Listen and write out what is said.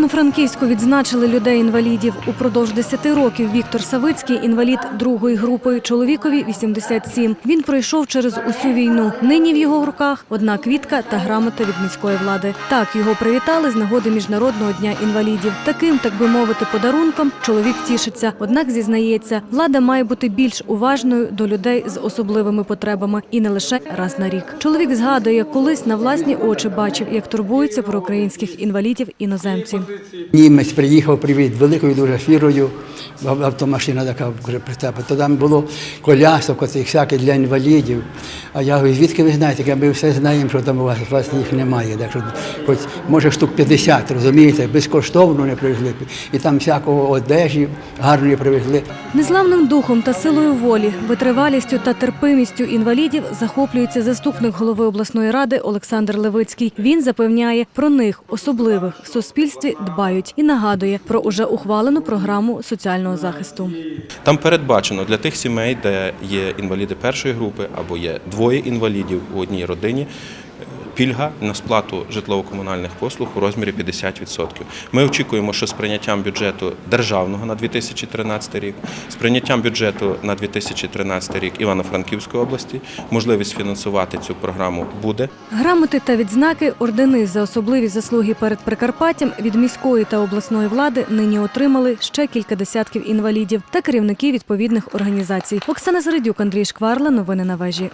Івано-Франківську відзначили людей-інвалідів. Упродовж 10 років Віктор Савицький – інвалід другої групи, чоловікові 87. Він пройшов через усю війну. Нині в його руках одна квітка та грамота від міської влади. Так його привітали з нагоди Міжнародного дня інвалідів. Таким, так би мовити, подарунком чоловік тішиться. Однак зізнається, влада має бути більш уважною до людей з особливими потребами і не лише раз на рік. Чоловік згадує, колись на власні очі бачив, як турбуються про українських інвалідів іноземці. Німець приїхав, привіт, великою дуже фірою, автомашина така вже прицепа. То там було колясок, оцих всяких для інвалідів. А я говорю, звідки ви знаєте? Ми все знаємо, що там у вас, у вас їх немає. Так що, хоч, може штук 50, розумієте, безкоштовно не привезли. І там всякого одежі гарної привезли. Незламним духом та силою волі, витривалістю та терпимістю інвалідів захоплюється заступник голови обласної ради Олександр Левицький. Він запевняє, про них особливих в суспільстві дбають і нагадує про уже ухвалену програму соціального захисту. Там передбачено для тих сімей, де є інваліди першої групи або є двоє інвалідів у одній родині. Пільга на сплату житлово-комунальних послуг у розмірі 50%. Ми очікуємо, що з прийняттям бюджету державного на 2013 рік, з прийняттям бюджету на 2013 рік Івано-Франківської області, можливість фінансувати цю програму буде. Грамоти та відзнаки, ордени за особливі заслуги перед Прикарпаттям від міської та обласної влади нині отримали ще кілька десятків інвалідів та керівники відповідних організацій. Оксана Середюк, Андрій Шкварла. Новини на вежі.